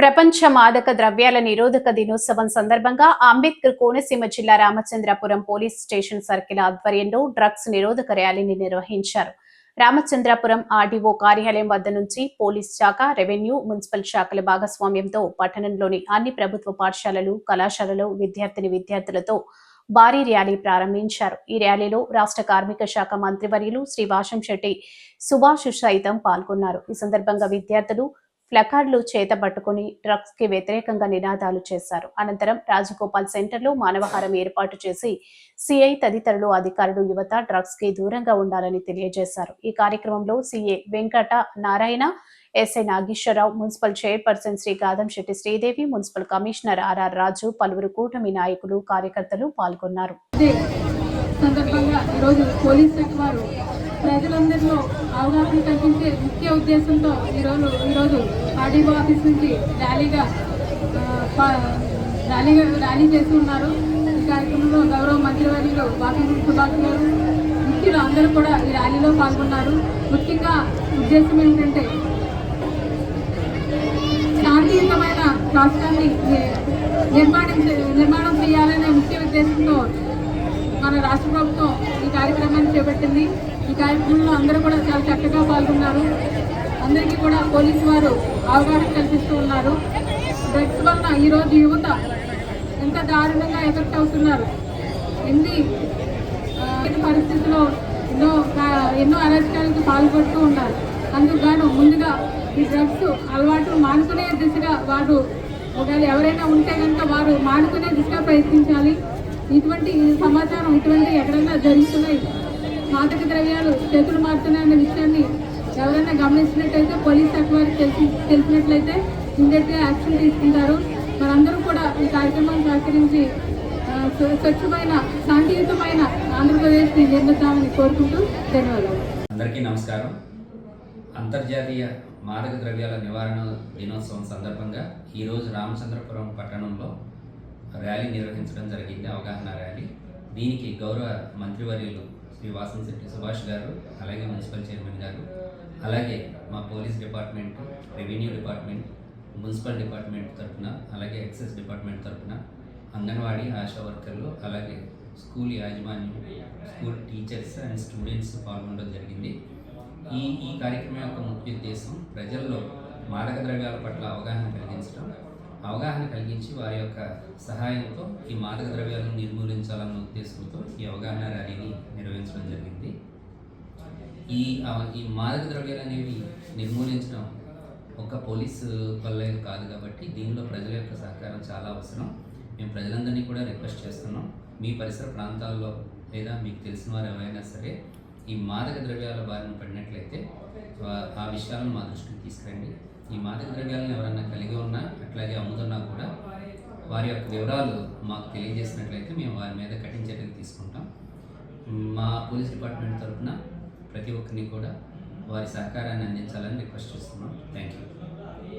ప్రపంచ మాదక ద్రవ్యాల నిరోధక దినోత్సవం సందర్భంగా అంబేద్కర్ కోనసీమ జిల్లా రామచంద్రపురం పోలీస్ స్టేషన్ సర్కిల్ ఆధ్వర్యంలో డ్రగ్స్ నిరోధక ర్యాలీని నిర్వహించారు. రామచంద్రపురం ఆర్డీఓ కార్యాలయం వద్ద నుంచి పోలీస్ శాఖ రెవెన్యూ మున్సిపల్ శాఖల భాగస్వామ్యంతో పట్టణంలోని అన్ని ప్రభుత్వ పాఠశాలలు కళాశాలలు విద్యార్థిని విద్యార్థులతో భారీ ర్యాలీ ప్రారంభించారు. ఈ ర్యాలీలో రాష్ట్ర కార్మిక శాఖ మంత్రివర్యులు శ్రీ వాషం శెట్టి సుభాష్ సైతం పాల్గొన్నారు. ఈ సందర్భంగా విద్యార్థులు ప్లకార్డులు చేతబట్టుకుని డ్రగ్స్కి వ్యతిరేకంగా నినాదాలు చేశారు. అనంతరం రాజగోపాల్ సెంటర్లో మానవహారం ఏర్పాటు చేసి సిఐ తదితరులు అధికారులు యువత డ్రగ్స్కి దూరంగా ఉండాలని తెలియజేశారు. ఈ కార్యక్రమంలో CA Venkata Narayana SI Nageswara Rao municipal chairperson Shri Gadam Shetty Sridevi municipal commissioner RR Raju పలువురు కూటమి నాయకులు కార్యకర్తలు పాల్గొన్నారు. సందర్భంగా ఈరోజు పోలీస్ శాఖ వారు ప్రజలందరిలో అవగాహన కల్పించే ముఖ్య ఉద్దేశంతో ఈరోజు ఈరోజు ఆర్డీఓ ఆఫీస్ నుంచి ర్యాలీగా ప- ర్యాలీగా ర్యాలీ చేస్తున్నారు. ఉన్నారు ఈ కార్యక్రమంలో గౌరవ మంత్రివర్యులు వాకింగ్ సుభాష్ గారు ముఖ్యులు అందరూ కూడా ఈ ర్యాలీలో పాల్గొన్నారు. ముఖ్యంగా ఉద్దేశం ఏంటంటే శాంతియుతమైన రాష్ట్రాన్ని నిర్మాణం నిర్మాణం చేయాలనే ముఖ్య ఉద్దేశంతో మన రాష్ట్ర ప్రభుత్వం ఈ కార్యక్రమాన్ని చేపట్టింది. ఈ కార్యక్రమంలో అందరూ కూడా చాలా చక్కగా పాల్గొన్నారు. అందరికీ కూడా పోలీసు వారు అవగాహన కల్పిస్తూ ఉన్నారు. డ్రగ్స్ వలన ఈరోజు యువత ఎంత దారుణంగా ఎఫెక్ట్ అవుతున్నారు. ఎన్ని పరిస్థితుల్లో ఎన్నో ఎన్నో అరాచకాలకు పాల్పడుతూ ఉన్నారు. అందుకు ముందుగా ఈ డ్రగ్స్ అలవాటు మానుకునే దిశగా వారు ఒకవేళ ఎవరైనా ఉంటే కనుక వారు మానుకునే దిశగా ప్రయత్నించాలి. ఇటువంటి సమాచారం ఇటువంటి ఎక్కడైనా జరుగుతున్నాయి. మాదక ద్రవ్యాలు చేతులు మారుతున్నాయన్న విషయాన్ని ఎవరైనా గమనించినట్లయితే పోలీస్ శాఖ వారికి తెలిసి తెలిసినట్లయితే ఇమ్మీడియట్గా యాక్షన్ తీసుకుంటారు. మనందరూ కూడా ఈ కార్యక్రమాన్ని సహకరించి స్వచ్ఛమైన శాంతియుతమైన ఆంధ్రప్రదేశ్ని నిర్మిస్తామని కోరుకుంటూ ధన్యవాదాలు. అందరికీ నమస్కారం. అంతర్జాతీయ మాదక ద్రవ్యాల నివారణ దినోత్సవం సందర్భంగా ఈరోజు రామచంద్రపురం పట్టణంలో ర్యాలీ నిర్వహించడం జరిగింది. అవగాహన ర్యాలీ. దీనికి గౌరవ మంత్రివర్యులు శ్రీ వాసంశెట్టి సుభాష్ గారు అలాగే మున్సిపల్ చైర్మన్ గారు అలాగే మా police department revenue department municipal department తరఫున అలాగే ఎక్సైజ్ డిపార్ట్మెంట్ తరఫున అంగన్వాడీ ఆశా వర్కర్లు అలాగే స్కూల్ యాజమాన్యం స్కూల్ టీచర్స్ అండ్ స్టూడెంట్స్ పాల్గొనడం జరిగింది. ఈ ఈ కార్యక్రమం యొక్క ముఖ్య ఉద్దేశం ప్రజల్లో మాదక ద్రవ్యాల పట్ల అవగాహన కలిగించడం. అవగాహన కలిగించి వారి యొక్క సహాయంతో ఈ మాదక ద్రవ్యాలను నిర్మూలించాలన్న ఉద్దేశం నిర్వహించడం జరిగింది. ఈ ఈ మాదక ద్రవ్యాలు అనేవి నిర్మూలించడం ఒక పోలీసు వల్లే కాదు కాబట్టి దీనిలో ప్రజల యొక్క సహకారం చాలా అవసరం. మేము ప్రజలందరినీ కూడా రిక్వెస్ట్ చేస్తున్నాం. మీ పరిసర ప్రాంతాల్లో లేదా మీకు తెలిసిన వారు ఎవరైనా సరే ఈ మాదక ద్రవ్యాల బారిన పడినట్లయితే ఆ విషయాలను మా దృష్టికి తీసుకురండి. ఈ మాదక ద్రవ్యాలను ఎవరైనా కలిగి ఉన్నా అట్లాగే అమ్ముతున్నా కూడా వారి యొక్క వివరాలు మాకు తెలియజేసినట్లయితే మేము వారి మీద కఠిన చర్యలు తీసుకుంటాం. మా పోలీస్ డిపార్ట్మెంట్ తరఫున ప్రతి ఒక్కరిని కూడా వారి సహకారాన్ని అందించాలని రిక్వెస్ట్ చేస్తున్నాం. Thank you